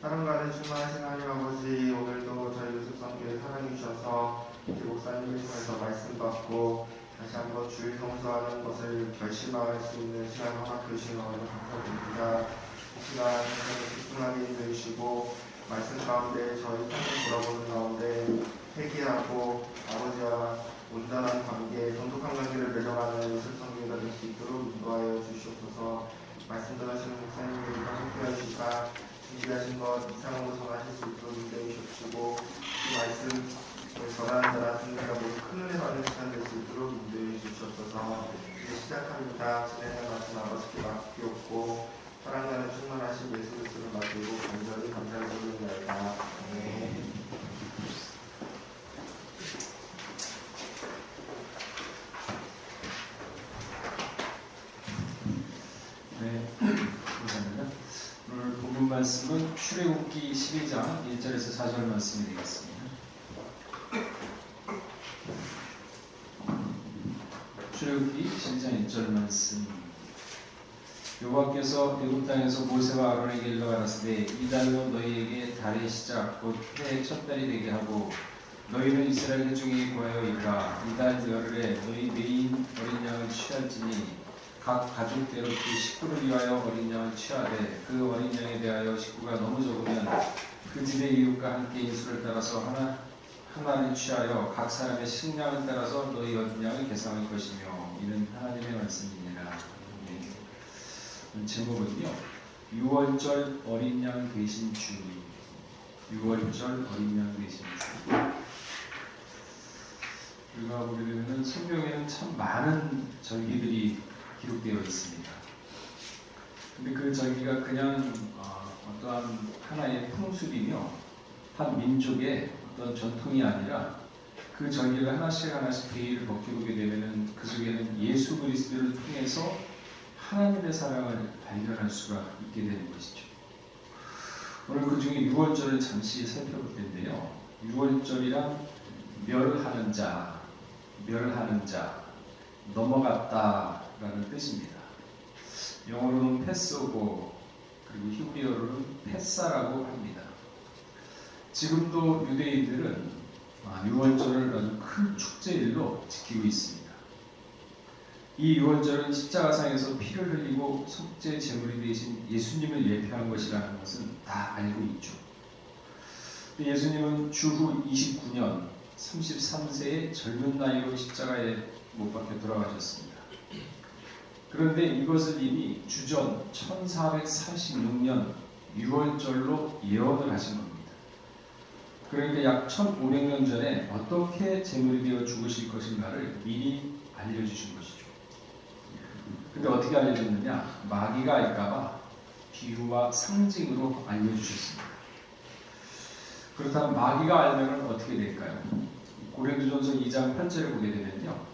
사랑과는 충만하신 하나님 아버지 오늘도 저희 유습성교회 사랑해 주셔서 이렇게 목사님을 통해서 말씀 받고 다시 한번 주일 성수하는 것을 결심할 수 있는 시간 허락해 주신 어머니 감사드립니다. 이 시간 하나님 집중하게 인도해 주시고 말씀 가운데 저희 삶을 돌아보는 가운데 회개하고 아버지와 온전한 관계, 돈독한 관계를 맺어가는 유습성교회가 될 수 있도록 인도하여 주시옵소서 말씀 전하시는 목사님들과 함께하여 주시사 준비하신 것 이상으로 전하실 수 있도록 인도해 주시고 그 말씀 전하는 자라 자 모두 큰 은혜 받는 시간 될 수 있도록 인도해 주시옵소서 이제 시작합니다. 진행할 말씀 아버지께 맡기옵고 사랑하는 충만하신 예수 그리스도를 맡기고 간절히 감사를 드리옵나이다. 아멘. 네, 감사합니다. 오늘 본문 말씀은 출애굽기 12장 1절에서 4절 말씀이 되겠습니다. 출애굽기 12장 1절 말씀. 여호와께서 애굽 땅에서 모세와 아론에게 일러 가라사대 이 달로 너희에게 달의 시작 곧 해의 첫 달이 되게 하고 너희는 이스라엘 중에 구하여 이르라 이달 열흘에 너희 메인 어린 양을 취할지니 각 가족대로 그 식구를 위하여 어린 양을 취하되 그 어린 양에 대하여 식구가 너무 적으면 그 집의 이웃과 함께 인수를 따라서 하나 하나를 취하여 각 사람의 식량을 따라서 너희 어린 양을 계산할 것이며 이는 하나님의 말씀이니라. 네. 제목은요. 6월절 어린 양 대신 주. 6월절 어린 양 대신 주. 우리가 보게 되면 성경에는 참 많은 절기들이 기록되어 있습니다. 근데 그 절기가 그냥 어, 어떠한 하나의 풍습이며 한 민족의 어떤 전통이 아니라 그 절기를 하나씩 하나씩 베일을 벗겨보게 되면은 그 속에는 예수 그리스도를 통해서 하나님의 사랑을 발견할 수가 있게 되는 것이죠. 오늘 그 중에 6월절을 잠시 살펴볼 텐데요. 6월절이란 멸하는 자, 멸하는 자, 넘어갔다라는 뜻입니다. 영어로는 패스오고 그리고 히브리어로는 패사라고 합니다. 지금도 유대인들은 6월절을 아주 큰 축제일로 지키고 있습니다. 이 6월절은 십자가상에서 피를 흘리고 속죄 제물이 되신 예수님을 예표한 것이라는 것은 다 알고 있죠. 예수님은 주후 29년 33세의 젊은 나이로 십자가에 못 박혀 돌아가셨습니다. 그런데 이것을 이미 주전 1446년 6월절로 예언을 하신 겁니다. 그러니까 약 1500년 전에 어떻게 제물이 되어 죽으실 것인가를 미리 알려주신 것이죠. 근데 어떻게 알려줬느냐? 마귀가 알까봐 비유와 상징으로 알려주셨습니다. 그렇다면 마귀가 알면 어떻게 될까요? 고린도전서 2장 8절을 보게 되면요.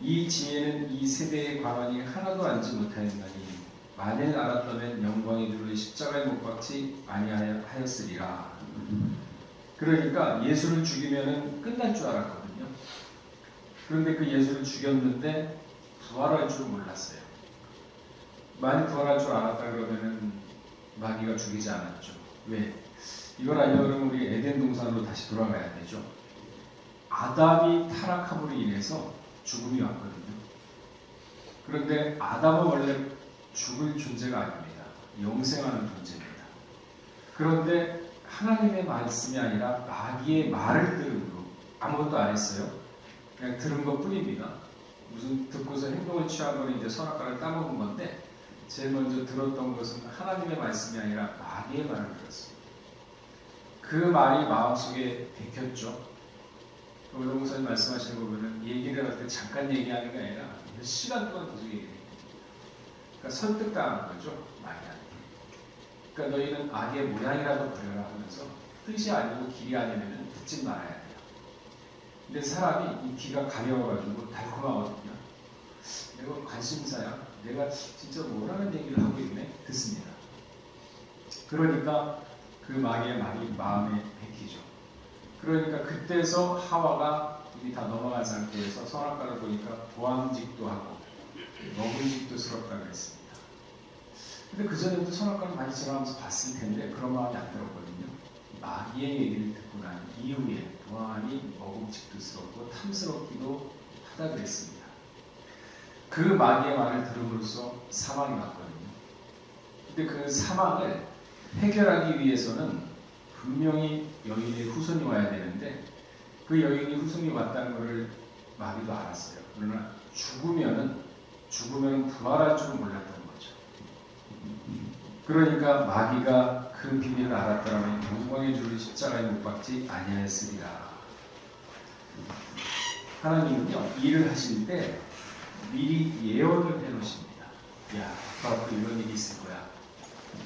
이 지혜는 이 세대의 관원이 하나도 알지 못하였나니 만일 알았다면 영광이 누를 십자가에 못 박지 아니하였으리라. 그러니까 예수를 죽이면은 끝날 줄 알았거든요. 그런데 그 예수를 죽였는데 부활할 줄 몰랐어요. 만일 부활할 줄 알았다 그러면은 마귀가 죽이지 않았죠. 왜? 이걸 알려면 우리 에덴 동산으로 다시 돌아가야 되죠. 아담이 타락함으로 인해서 죽음이 왔거든요. 그런데 아담은 원래 죽을 존재가 아닙니다. 영생하는 존재입니다. 그런데 하나님의 말씀이 아니라 마귀의 말을 들음으로 아무것도 안 했어요. 그냥 들은 것 뿐입니다. 무슨 듣고서 행동을 취한 건 이제 선악과를 따먹은 건데 제일 먼저 들었던 것은 하나님의 말씀이 아니라 마귀의 말을 들었어요. 그 말이 마음속에 bek혔죠. 오늘 목사님 말씀하시는 거 보면 얘기를 할 때 잠깐 얘기하는 게 아니라 몇 시간 동안 계속 얘기해요. 그러니까 설득당한 거죠. 마귀한테. 그러니까 너희는 악의 모양이라도 버려라 하면서 뜻이 아니고 길이 아니면 듣지 말아야 돼요. 근데 사람이 이 귀가 가려워가지고 달콤하거든요. 내가 관심사야. 내가 진짜 뭐라는 얘기를 하고 있네. 듣습니다. 그러니까 그 마귀의 말이 마음에 bek히죠. 그러니까 그때서 하와가 이미 다 넘어간 상태에서 선악과를 보니까 보암직도 하고 먹음직도 스럽다 그랬습니다. 근데 그전에도 선악과를 많이 지나가면서 봤을 텐데 그런 마음이 안 들었거든요. 마귀의 얘기를 듣고 난 이후에 보아하니 먹음직스럽고 탐스럽기도 하다 그랬습니다. 그 마귀의 말을 들음으로써 사망이 왔거든요. 근데 그 사망을 해결하기 위해서는 분명히 여인의 후손이 와야 되는데 그 여인이 후손이 왔다는 것을 마귀도 알았어요. 그러나 죽으면은 죽으면 부활할 줄은 몰랐던 거죠. 그러니까 마귀가 그 비밀을 알았더라면 영광의 줄을 십자가에 못 박지 아니하였으리라. 하나님은요 일을 하실 때 미리 예언을 해놓으십니다. 야, 앞으로 이런 일이 있을 거야.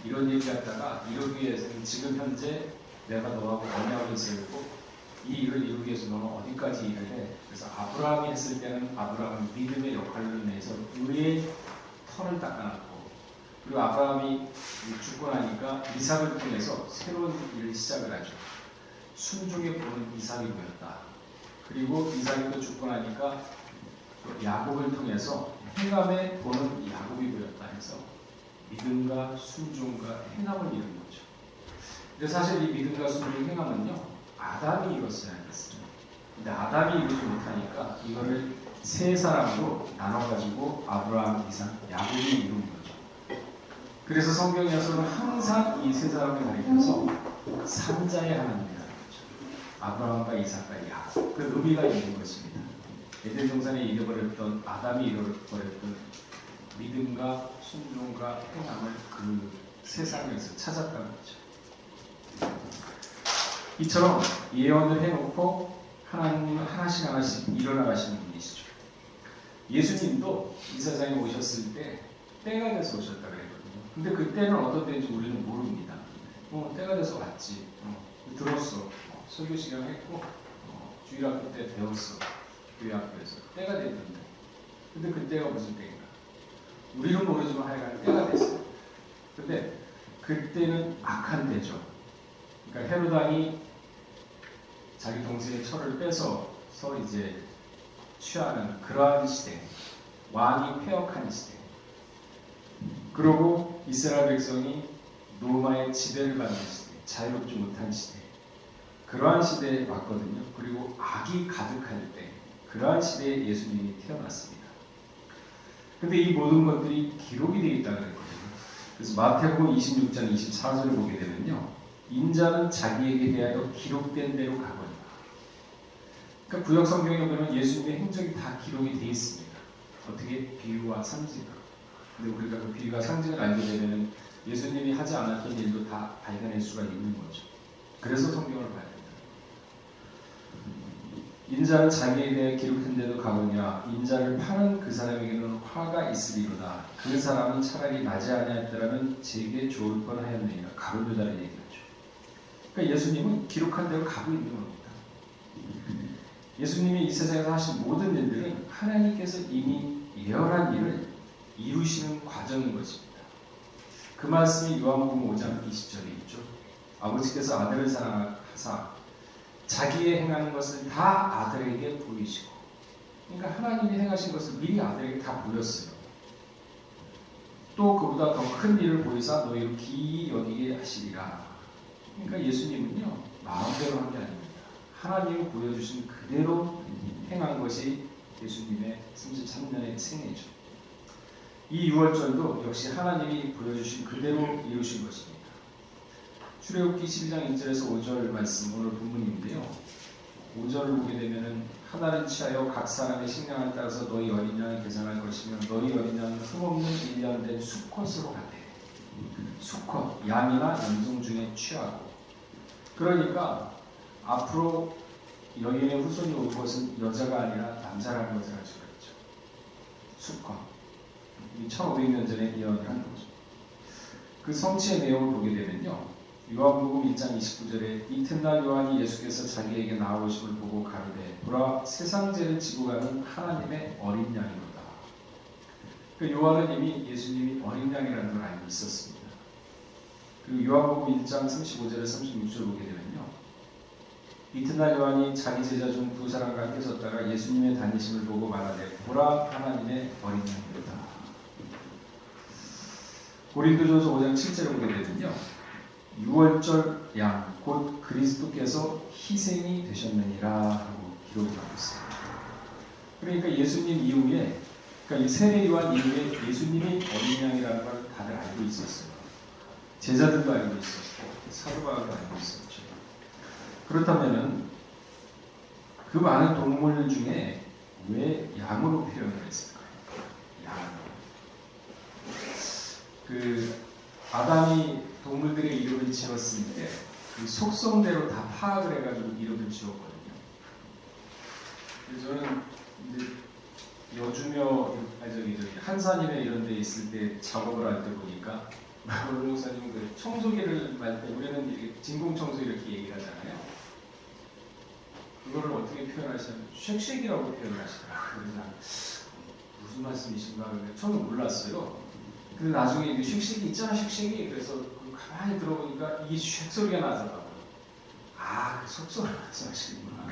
이런 얘기 갖다가 이루기 위해서는 지금 현재 내가 너하고 언약을 세우고 이 일을 이루기 위해서 너는 어디까지 일을 해. 그래서 아브라함이 했을 때는 아브라함은 믿음의 역할로 인해서 의의 턴을 닦아놨고 그리고 아브라함이 죽고 나니까 이삭을 통해서 새로운 일을 시작을 하죠. 순종의 보는 이삭이 보였다. 그리고 이삭이 또 죽고 나니까 야곱을 통해서 행함의 보는 야곱이 보였다 해서 믿음과 순종과 행함을 이룬 거죠. 근데 사실 이 믿음과 순종 행함은요 아담이 이뤘어야 했어요. 근데 아담이 이루지 못하니까 이거를 세 사람으로 나눠가지고 아브라함, 이삭, 야곱이 이룬 거죠. 그래서 성경에서는 항상 이 세 사람을 가리켜서 삼자의 하나님이라는 거죠. 아브라함과 이삭과 야곱. 그 의미가 있는 것입니다. 에덴 동산에 잃어버렸던 아담이 잃어버렸던 믿음과 순종과 행함을 그 세상에서 찾았다는 거죠. 이처럼 예언을 해놓고 하나님은 하나씩 하나씩 일어나가시는 분이시죠. 예수님도 이 세상에 오셨을 때 때가 돼서 오셨다 그랬거든요. 근데 그 때는 어떤 때인지 우리는 모릅니다. 어, 때가 돼서 왔지. 어, 들었어. 어, 설교 시간 했고 어, 주일학교 때 배웠어. 교회 학교에서 때가 됐는데. 근데 그 때가 무슨 때인가? 우리는 모르지만 하여간 때가 됐어요. 근데 그때는 악한 때죠. 그러니까 헤로당이 자기 동생의 철을 뺏어서 이제 취하는 그러한 시대, 왕이 폐역한 시대. 그리고 이스라엘 백성이 로마의 지배를 받는 시대, 자유롭지 못한 시대. 그러한 시대에 왔거든요. 그리고 악이 가득할 때, 그러한 시대에 예수님이 태어났습니다. 근데 이 모든 것들이 기록이 되어 있다고 그랬거든요. 그래서 마태복음 26장 24절을 보게 되면요. 인자는 자기에게 대하여 기록된 대로 가거니와. 그러니까 구약 성경에 보면 예수님의 행적이 다 기록이 되어 있습니다. 어떻게 비유와 상징으로. 근데 우리가 그 비유와 상징을 알게 되면 예수님이 하지 않았던 일도 다 발견할 수가 있는 거죠. 그래서 성경을 봐야 됩니다. 인자는 자기에 대해 기록한 데도 가보냐 인자를 파는 그 사람에게는 화가 있으리로다 그 사람은 차라리 나지 아니하였더라면 제게 좋을 뻔하였느니라 가룟유다를 얘기하죠 그러니까 예수님은 기록한 대로 가고 있는 겁니다 예수님이 이 세상에서 하신 모든 일들은 하나님께서 이미 예언한 일을 이루시는 과정인 것입니다 그 말씀이 요한복음 5장 20절에 있죠 아버지께서 아들을 사랑하사 자기의 행하는 것을 다 아들에게 보이시고 그러니까 하나님이 행하신 것을 미리 아들에게 다 보였어요. 또 그보다 더 큰 일을 보이사 너희를 기이 여기게 하시리라. 그러니까 예수님은요 마음대로 한 게 아닙니다. 하나님이 보여주신 그대로 행한 것이 예수님의 33년의 생애죠. 이 유월절도 역시 하나님이 보여주신 그대로 이루신 것입니다. 출애굽기 12장 1절에서 5절 말씀 오늘 본문인데요. 5절을 보게 되면은 하나는 취하여 각 사람의 식량을 따라서 너희 어린 양을 계산할 것이며 너희 어린 양은 흠없는 1년 된 수컷으로 수컷 양이나 염소 중에 취하고 그러니까 앞으로 여인의 후손이 올 것은 여자가 아니라 남자라는 것을 알 수가 있죠. 수컷 이 1500년 전에 예언을 한 거죠. 그 성취의 내용을 보게 되면요. 요한복음 1장 29절에 이튿날 요한이 예수께서 자기에게 나오심을 보고 가로되 보라 세상 죄를 지고 가는 하나님의 어린 양이로다. 그 요한은 이미 예수님이 어린 양이라는 걸 알고 있었습니다. 그 요한복음 1장 35절에 36절 보게 되면요. 이튿날 요한이 자기 제자 중 두 사람과 함께 섰다가 예수님의 다니심을 보고 말하되 보라 하나님의 어린 양이로다. 고린도전서 5장 7절을 보게 되면요. 6월절 양, 곧 그리스도께서 희생이 되셨느니라 하고 기록을 하고 있습니다. 그러니까 예수님 이후에, 그러니까 이 세례 요한 이후에 예수님이 어린 양이라는 걸 다들 알고 있었어요. 제자들도 알고 있었고, 사도 바울도 알고 있었죠. 그렇다면은 그 많은 동물 중에 왜 양으로 표현을 했을까요? 양. 그 아담이 동물들의 이름을 지었을 때 그 속성대로 다 파악을 해가지고 이름을 지었거든요. 그래서 저는 여주며 아니 저기 저기 한산이나 이런 데 있을 때 작업을 할 때 보니까 청소기를 말 때 우리는 진공 청소 이렇게 얘기를 하잖아요. 그거를 어떻게 표현하시냐면 쉑쉑이라고 표현하시더라고요. 난 무슨 말씀이신가 근데 저는 몰랐어요. 근데 나중에 이게 쉑쉑이 있잖아 쉑쉑이 그래서 그 가만히 들어보니까 이게 쉑 소리가 나더라고요. 아, 그 속성을 말씀하시는구나.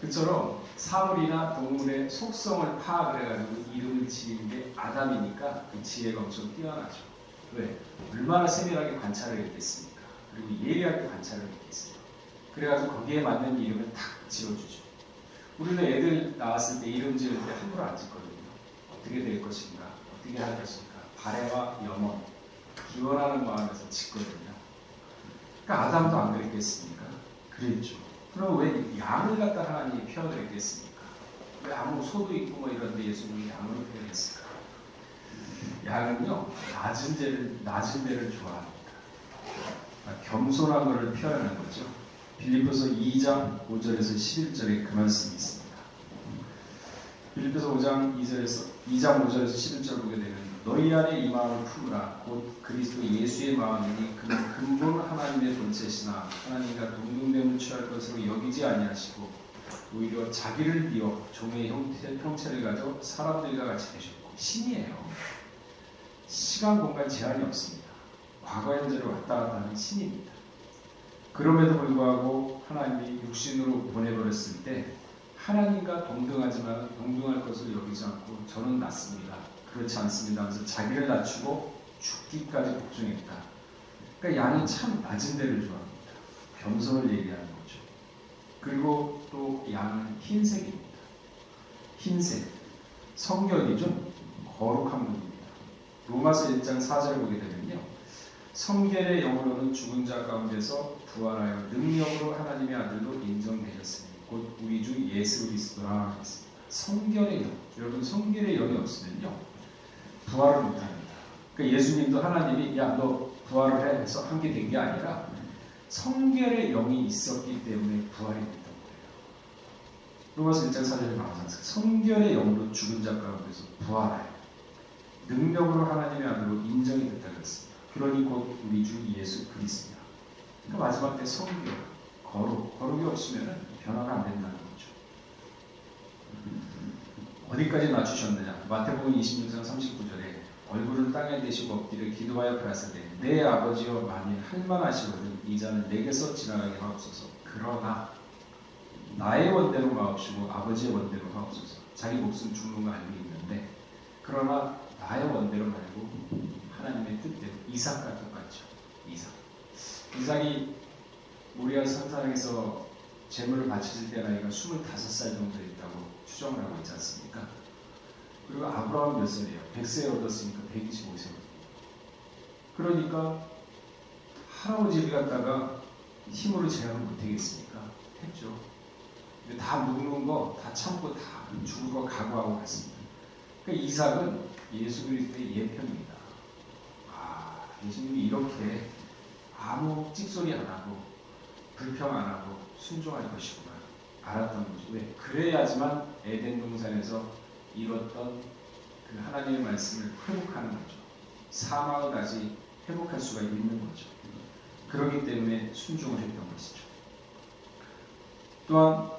그처럼 사물이나 동물의 속성을 파악을 해가지고 이름을 지은 게 아담이니까 그 지혜가 엄청 뛰어나죠. 왜? 얼마나 세밀하게 관찰을 했겠습니까? 그리고 예리하게 관찰을 했겠어요. 그래가지고 거기에 맞는 이름을 탁 지어주죠. 우리는 애들 나왔을 때 이름 지을 때 함부로 안 짓거든요. 어떻게 될 것인가, 어떻게 할 것인가, 발해와 염원, 기원하는 마음에서 짓거든요. 그러니까 아담도 안 그랬겠습니까? 그랬죠. 그럼 왜 양을 갖다 하나님이 표현을 했겠습니까? 왜 아무 소도 있고 뭐 이런데 예수님이 양으로 표현했을까? 양은요 낮은 데를 낮은 데를 좋아합니다. 그러니까 겸손한 것을 표현하는 거죠. 빌립보서 2장 5절에서 11절에 그 말씀이 있습니다. 빌립보서 5장 2절에서 2장 5절에서 11절 보게 되면 너희 안에 이 마음을 품으라 곧 그리스도 예수의 마음이니 그는 근본 하나님의 본체시나 하나님과 동등됨을 취할 것으로 여기지 아니하시고 오히려 자기를 비워 종의 형태, 형체를 가져 사람들과 같이 되셨고 신이에요. 시간 공간 제한이 없습니다. 과거 현재를 왔다 갔다 하는 신입니다. 그럼에도 불구하고 하나님이 육신으로 보내버렸을 때 하나님과 동등하지만 동등할 것을 여기지 않고 저는 낫습니다. 그렇지 않습니다. 하면서 자기를 낮추고 죽기까지 복종했다. 그러니까 양이 참 낮은 데를 좋아합니다. 겸손을 얘기하는 거죠. 그리고 또 양은 흰색입니다. 흰색. 성격이 좀 거룩한 분입니다. 로마서 1장 4절을 보게 되면요. 성결의 영으로는 죽은 자 가운데서 부활하여 능력으로 하나님의 아들로 인정되셨으니 곧 우리 주 예수 그리스도라 하겠습니다. 성결의 영. 여러분 성결의 영이 없으면요. 부활을 못합니다. 그러니까 예수님도 하나님이 야 너 부활을 해 해서 한 게 된 게 아니라 성결의 영이 있었기 때문에 부활이 됐던 거예요. 로마서 1장 4절에 나오는 성결의 영으로 죽은 자 가운데서 부활하여 능력으로 하나님의 아들로 인정이 됐다 그랬습니다. 그러니 곧 우리 주 예수 그리스도입니다. 그러니까 마지막 때 성결, 거룩, 거룩이 없으면 변화가 안 된다는 거죠. 어디까지 낮추셨느냐? 마태복음 26장 39절에 얼굴을 땅에 대시고 엎드려 기도하여 가라사대 내 아버지여 만일 할만하시거든 이 자는 내게서 지나가게 하옵소서. 그러나 나의 원대로 마옵시고 아버지의 원대로 하옵소서. 자기 목숨 죽는 거 알고 있는데 그러나 나의 원대로 말고 하나님의 뜻대로 이삭과 똑같죠. 이삭. 이삭이 모리아 산상에서 제물을 바치실 때 나이가 25살 정도 됐다고 추정을 하고 있지 않습니까? 그리고 아브라함 몇 살이에요? 100세 얻었으니까 125세거든요. 그러니까 할아버지를 갖다가 힘으로 제압을 못하겠습니까? 했죠. 근데 다 묵는 거 다 참고 다 죽을 거 각오하고 갔습니다. 그러니까 이삭은 예수 그리스도의 예편입니다. 아, 예수님이 이렇게 아무 찍소리 안 하고 불평 안 하고 순종할 것이구나 알았던 거죠. 왜? 그래야지만 에덴 동산에서 이뤘던 그 하나님의 말씀을 회복하는 거죠. 사망을 다시 회복할 수가 있는 거죠. 그렇기 때문에 순종을 했던 것이죠. 또한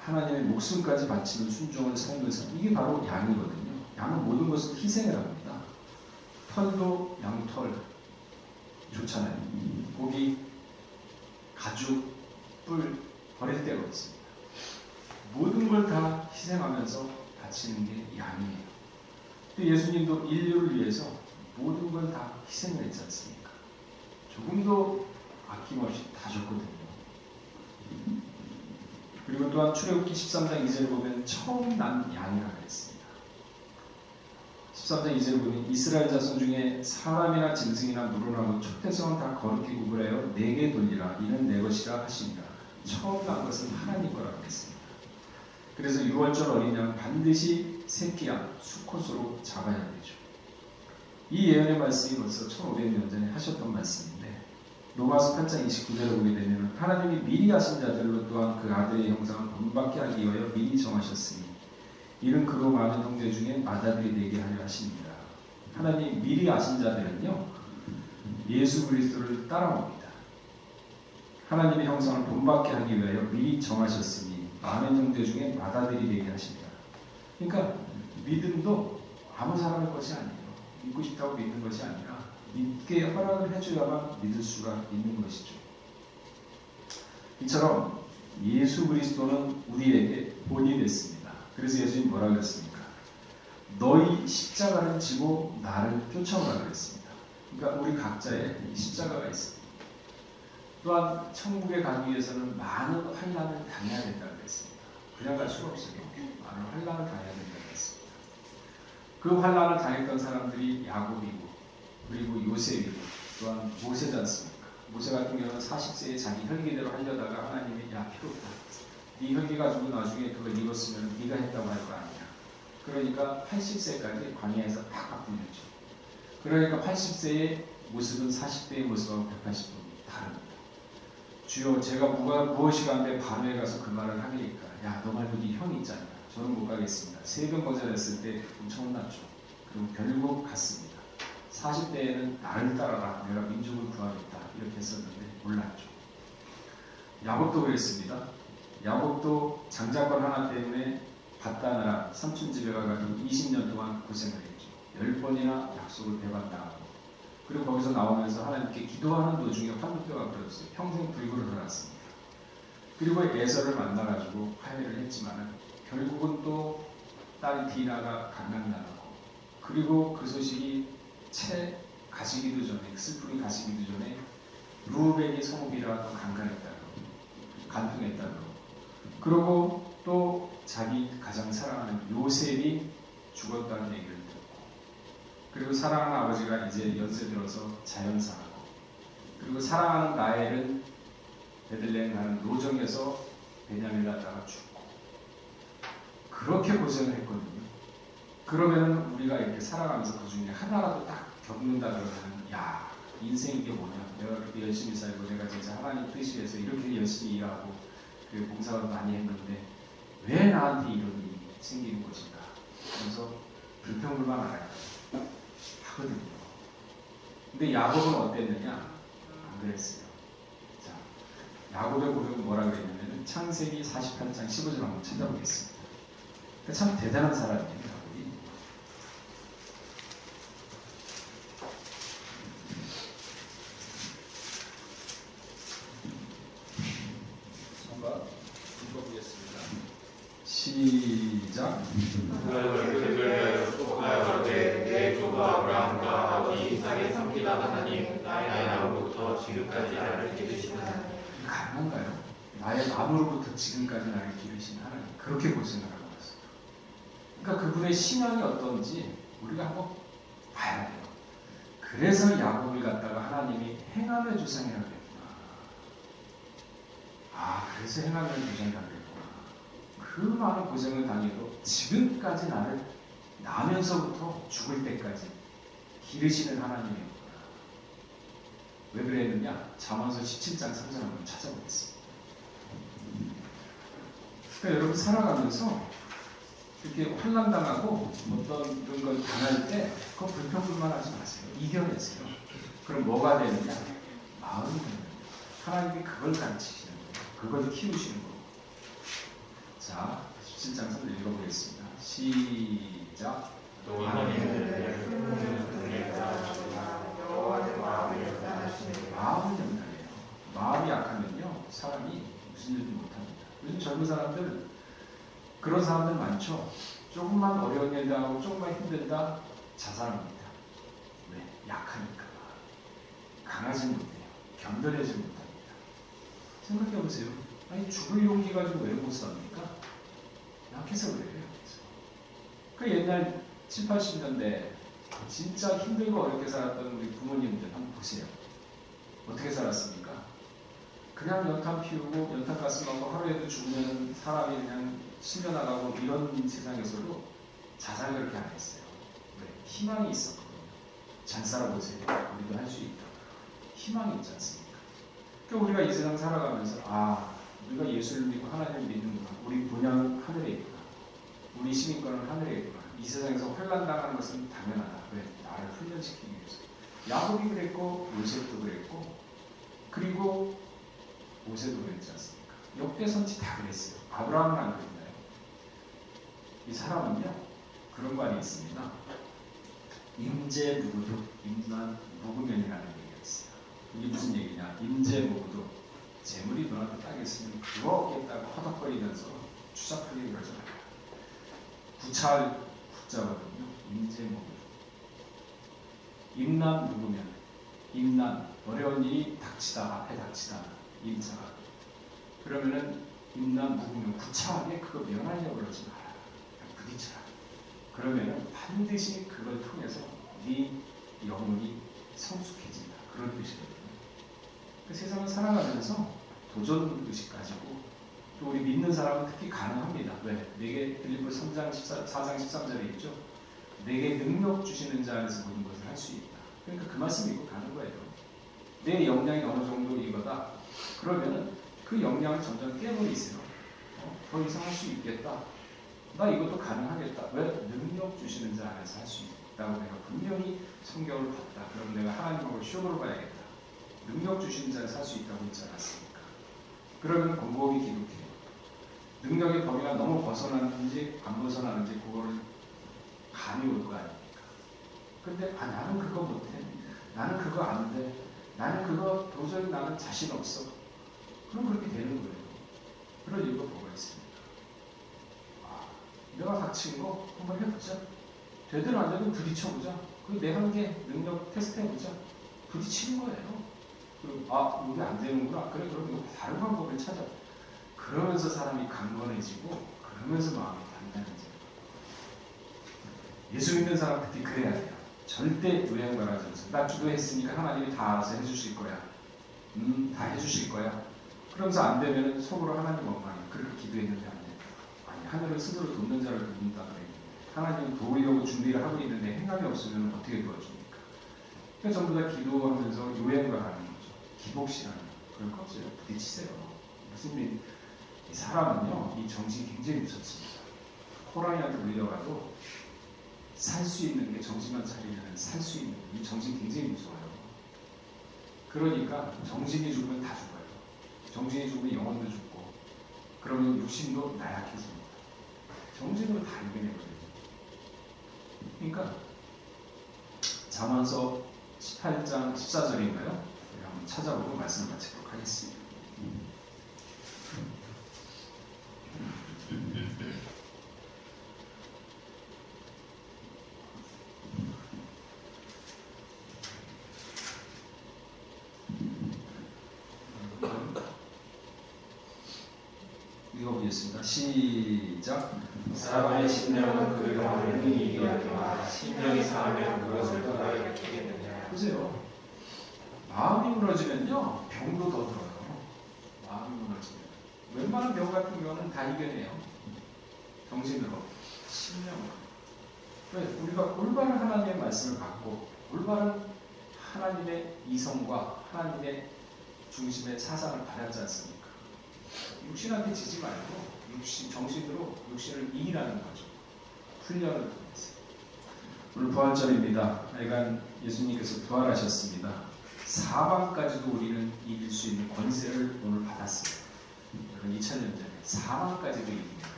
하나님의 목숨까지 바치는 순종을 삶는 삶 이게 바로 양이거든요. 양은 모든 것을 희생을 합니다. 털도 양털 좋잖아요. 고기, 가죽, 뿔 버릴 데가 없습니다. 모든 걸 다 희생하면서 바치는 게 양이에요. 또 예수님도 인류를 위해서 모든 걸 다 희생을 했지 않습니까? 조금도 아낌없이 다 줬거든요. 그리고 또한 출애굽기 13장 2절을 보면 처음 난 양이라고 했습니다. 13장 2절을 보면 이스라엘 자손 중에 사람이나 짐승이나 물어나고 초태성은 다 거룩히 구분하여 내게 돌리라 이는 내 것이라 하십니다. 처음 난 것은 하나님 거라고 했습니다. 그래서 6월절 어린 양 반드시 새끼양 수컷으로 잡아야 되죠. 이 예언의 말씀이 벌써 1500년 전에 하셨던 말씀인데 로마서 8장 29절을 보게 되면 하나님이 미리 하신 자들로 또한 그 아들의 형상을 본받게 하기 위하여 미리 정하셨으니 이는 그로 많은 형제 중에 마다들이 되게 하려 하십니다. 하나님 미리 아신 자들은요 예수 그리스도를 따라옵니다. 하나님의 형상을 본받게 하기 위하여 미리 정하셨으니 많은 형제 중에 마다들이 되게 하십니다. 그러니까 믿음도 아무 사람의 것이 아니에요. 믿고 싶다고 믿는 것이 아니라 믿게 허락을 해줘야만 믿을 수가 있는 것이죠. 이처럼 예수 그리스도는 우리에게 본이 됐습니다. 그래서 예수님 뭐라 그랬습니까? 너희 십자가를 지고 나를 쫓아오라 그랬습니다. 그러니까 우리 각자의 십자가가 있습니다. 또한 천국에 가기 위해서는 많은 환란을 당해야 된다고 그랬습니다. 그냥 갈 수가 없어요. 많은 환란을 당해야 된다고 그랬습니다. 그 환란을 당했던 사람들이 야곱이고 그리고 요셉이고 또한 모세지 않습니까? 모세 같은 경우는 40세에 자기 혈기대로 하려다가 하나님이 야 필요 없다. 네 혈기 가지고 나중에 그걸 입었으면 네가 했다고 할 거 아니야. 그러니까 80세까지 광야에서 팍팍 불렸죠. 그러니까 80세의 모습은 40대의 모습하고 180도 다릅니다. 주여 제가 무가, 무엇이 간데 바로에 가서 그 말을 하니까 야 너 말고 네 형이 있잖아. 저는 못 가겠습니다. 세금 거절했을 때 엄청 혼났죠. 그리고 결국 갔습니다. 40대에는 나를 따라라. 내가 민족을 구하겠다. 이렇게 했었는데 몰랐죠. 야곱도 그랬습니다. 야곱도 장자권 하나 때문에 바다나라 삼촌 집에 가가지고 20년 동안 고생을 했죠. 10번이나 약속을 배반당하고 그리고 거기서 나오면서 하나님께 기도하는 도중에 환도뼈가 부러졌어요. 평생 불구를 흘렀습니다. 그리고 에서를 만나가지고 화해를 했지만은 결국은 또딸 디나가 강간당하고 그리고 그 소식이 채 가시기도 전에 슬픔이 가시기도 전에 루벤이 성읍이라도 강간했다고 간통했다고 그리고 또 자기 가장 사랑하는 요셉이 죽었다는 얘기를 듣고 그리고 사랑하는 아버지가 이제 연세 들어서 자연사하고. 그리고 사랑하는 나엘은 베들레헴 가는 노정에서 베냐민 낳다가 죽고. 그렇게 고생을 했거든요. 그러면 우리가 이렇게 살아가면서 그 중에 하나라도 딱 겪는다 그러면 야 인생 이 게 뭐냐? 내가 그렇게 열심히 살고 내가 진짜 하나님 뜻이 위해서 이렇게 열심히 일하고 그 봉사를 많이 했는데 왜 나한테 이런 일이 생기는 것인가 그래서 불평불만 알아요 하거든요. 근데 야곱은 어땠느냐? 안 그랬어요. 자 야곱의 고백은 뭐라 그랬냐면 창세기 48장 15절 한번 찾아보겠습니다. 그참 대단한 사람이에요 야곱이 한번 읽어보겠습니다. 시작. 내 조부 아브라함과 아버지 이삭의 섬기다 하나님 나의 나로부터 지금까지 나를 기르신 하나님 가능한가요? 나의 마음으로부터 지금까지 나를 기르신 하나님 그렇게 고생을 하고 있어요. 그러니까 그분의 신앙이 어떤지 우리가 한번 봐야 돼요. 그래서 야곱을 갖다가 하나님이 행함의 조상이라고 그랬구나. 아 그래서 행함의 조상이라고 그랬구나. 그 많은 고생을 당해도 지금까지 나를 나면서부터 죽을 때까지 기르시는 하나님이었구나. 왜 그랬느냐? 잠언서 17장 3절 한번 찾아보겠습니다. 그러니까 여러분 살아가면서 이렇게 환란 당하고 어떤 그런 걸 당할 때 그거 불평불만 하지 마세요. 이겨내세요. 그럼 뭐가 되느냐? 마음이 되는. 하나님이 그걸 가르치시는 거예요. 그걸 키우시는 거예요. 자, 17장 3절 읽어보겠습니다. 시작. 마음이 약하면요, 사람이 무슨 일도 못합니다. 요즘 젊은 사람들, 그런 사람들 많죠? 조금만 어려운 일 당하고 조금만 힘들다, 자살합니다. 왜? 약하니까. 강하지 못해요. 견뎌내지 못합니다. 생각해 보세요. 아니 죽을 용기 가지고 왜 못 삽니까? 약해서 그래요. 그 옛날 7, 80년대 진짜 힘들고 어렵게 살았던 우리 부모님들 한번 보세요. 어떻게 살았습니까? 그냥 연탄 피우고 연탄 가스만 하루에도 죽으면 사람이 그냥 실려나가고 이런 세상에서도 자살 그렇게 안 했어요. 왜? 희망이 있었거든요. 잘 살아보세요. 우리도 할 수 있다. 희망이 있지 않습니까? 그러니까 우리가 이 세상 살아가면서 아 우리가 예수를 믿고 하나님을 믿는구나. 우리 분양은 하늘에 있구나. 우리 시민권은 하늘에 있구나. 이 세상에서 혼란당하는 것은 당연하다. 왜? 나를 훈련시키기 위해서. 야곱이 그랬고 요셉도 그랬고 그리고 모세도 그랬지 않습니까? 역대 선지 다 그랬어요. 아브라함은 안 그랬나요? 이 사람은요 그런 말이 있습니다. 임재 무구도 임난 무구면이라는 얘기가 있어요. 이게 무슨 얘기냐? 임재 무구도 재물이 눈앞에 딱 있으면 그거 없겠다고 허덕거리면서 추잡하게 그러지 말아요. 구차할 구자거든요. 임재 무구. 임난 누구면 임난 어려운 일이 닥치다 앞에 닥치다 임사가 그러면은 임난 누구면 구차하게 그거 면하려고 그러지 마라 부딪혀라 그러면은 반드시 그걸 통해서 네 영혼이 성숙해진다 그런 뜻이거든요 그 세상을 살아가면서 도전 의식 가지고 또 우리 믿는 사람은 특히 가능합니다 왜? 내게 빌리포 3장 14, 4장 13절에 있죠 내게 능력 주시는 자 안에서 모든 것을 할 수 있다. 그러니까 그 말씀 믿고 가는 거예요. 내 역량이 어느 정도 이거다. 그러면은 그 역량을 점점 깨버리세요. 어, 더 이상 할 수 있겠다. 나 이것도 가능하겠다. 왜? 능력 주시는 자 안에서 할 수 있다고 내가 분명히 성경을 봤다. 그럼 내가 하나님하고 쇼를 봐야겠다. 능력 주시는 자에서 할 수 있다고 했지 않았습니까? 그러면 곰곰이 기록해요. 능력의 범위가 너무 벗어나는지 안 벗어나는지 그거를 감이 올 거 아닙니까? 근데 아 나는 그거 못해. 나는 그거 안 돼. 나는 그거 도저히 나는 자신 없어. 그럼 그렇게 되는 거예요. 그런 이유가 뭐가 있습니까? 아, 내가 닥친 거 한번 해보자. 되든 안 되든 부딪혀보자. 그내 한계 능력 테스트 해보자. 부딪히는 거예요. 그리고 아 이게 안 되는구나. 그래 그럼 이거 다른 방법을 찾아. 그러면서 사람이 강건해지고 그러면서 마음이 단단해져요. 예수 믿는 사람 특히 그래야 돼요. 절대 요양바라지 않습니다. 나 기도했으니까 하나님이 다 알아서 해주실 거야. 음, 다 해주실 거야. 그러면서 안 되면 속으로 하나님 원망해. 그렇게 기도했는데 안 돼. 아니, 하늘을 스스로 돕는 자를 돕는다 그래. 하나님 도우려고 준비를 하고 있는데 행함이 없으면 어떻게 도와줍니까? 그러니까 전부 다 기도하면서 요양바라는 거죠. 기복시라는 거. 그럴 거 없어요. 부딪히세요. 무슨 일? 이 사람은요, 이 정신이 굉장히 무섭습니다. 호랑이한테 물려가도 살 수 있는 게 정신만 차리면 살 수 있는 이 정신 굉장히 무서워요. 그러니까 정신이 죽으면 다 죽어요. 정신이 죽으면 영혼도 죽고 그러면 육신도 나약해집니다. 정신으로 다 이겨내거든요. 그러니까 잠언서 18장 14절인가요? 한번 찾아보고 말씀 마치도록 하겠습니다. 시작. 사람의 심령은 그 영혼을 이기하지만 심령이 상하면 그것을 누가 일으키겠느냐 보세요. 마음이 무너지면요 병도 더 들어요. 마음이 무너지면 웬만한 병 같은 경우는 다 이겨내요. 정신으로, 심령으로. 왜 우리가 올바른 하나님의 말씀을 받고 올바른 하나님의 이성과 하나님의 중심의 사상을 받았지 않습니까? 육신한테 지지 말고 육신 정신으로 육신을 이기라는 거죠. 훈련을 통해서. 오늘 부활절입니다. 하여간 예수님께서 부활하셨습니다. 사망까지도 우리는 이길 수 있는 권세를 오늘 받았습니다. 여러분 2000년 전에 사망까지도 이깁니다.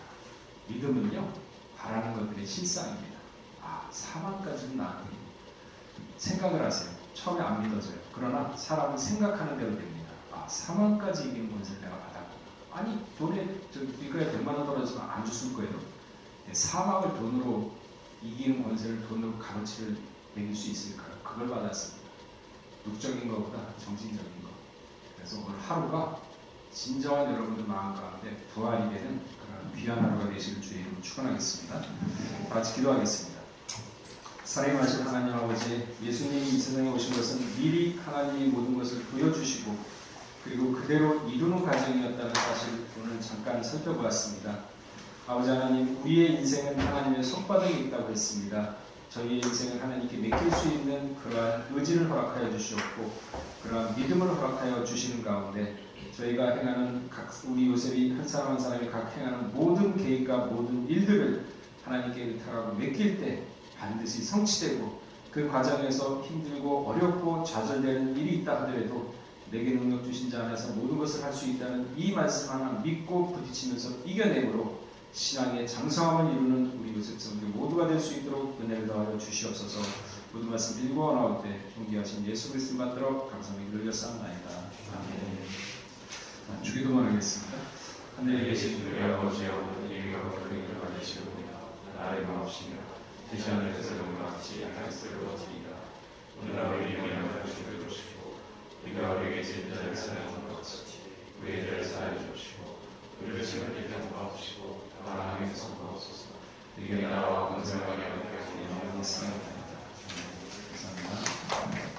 믿음은요 바라는 것들의 실상입니다. 아 사망까지도 나한테 생각을 하세요. 처음에 안 믿어져요. 그러나 사람은 생각하는 대로 됩니다. 아 사망까지 이기는 권세를 내가 받았구나. 아니 돈에 저 이거에 100만 원 떨어지면 안 줬을 거예요. 네, 사망을 돈으로 이기는 권세를 돈으로 값어치를 먹일 수 있을까요? 그걸 받았습니다. 육적인 것보다 정신적인 것. 그래서 오늘 하루가 진정한 여러분들 마음 가운데 부활이 되는 그런 귀한 하루가 되시길 주의 이름으로 축원하겠습니다. 다 같이 기도하겠습니다. 사랑하신 하나님 아버지, 예수님이 이 세상에 오신 것은 미리 하나님이 모든 것을 보여주시고 그리고 그대로 이루는 과정이었다는 사실 오늘 잠깐 살펴보았습니다. 아버지 하나님, 우리의 인생은 하나님의 손바닥에 있다고 했습니다. 저희의 인생을 하나님께 맡길 수 있는 그러한 의지를 허락하여 주시옵고 그러한 믿음을 허락하여 주시는 가운데 저희가 행하는 각 우리 요셉이 한 사람 한 사람이 각 행하는 모든 계획과 모든 일들을 하나님께 의탁하고 맡길 때 반드시 성취되고 그 과정에서 힘들고 어렵고 좌절되는 일이 있다 하더라도 내게 능력 주신 자 안에서 모든 것을 할 수 있다는 이 말씀 하나 믿고 부딪히면서 이겨내므로 신앙의 장성함을 이루는 우리 요셉 성도 모두가 될 수 있도록 은혜를 더하여 주시옵소서. 모든 말씀 빌고 나올 때 존귀하신 예수 그리스도 받들어 감사함을 늘렸사옵나이다. 아멘. 자, 주기도만 하겠습니다. 하늘에 계신 우리 아버지여 이름과 그리를 받으시오며 나의 마옵시며 대시 하늘에서 영광같이 하늘에서 이루어지리라 오늘 우리 영광을 주시고 우리가 우리에게 진 자를 사랑한 것 같이 우리의 죄를 사해 주시고 우리를 시험에 들게 하옵시고 다만 악에서 선하옵소서 네게 나와 건설하게 하옵소서 이는 항상 감사합니다.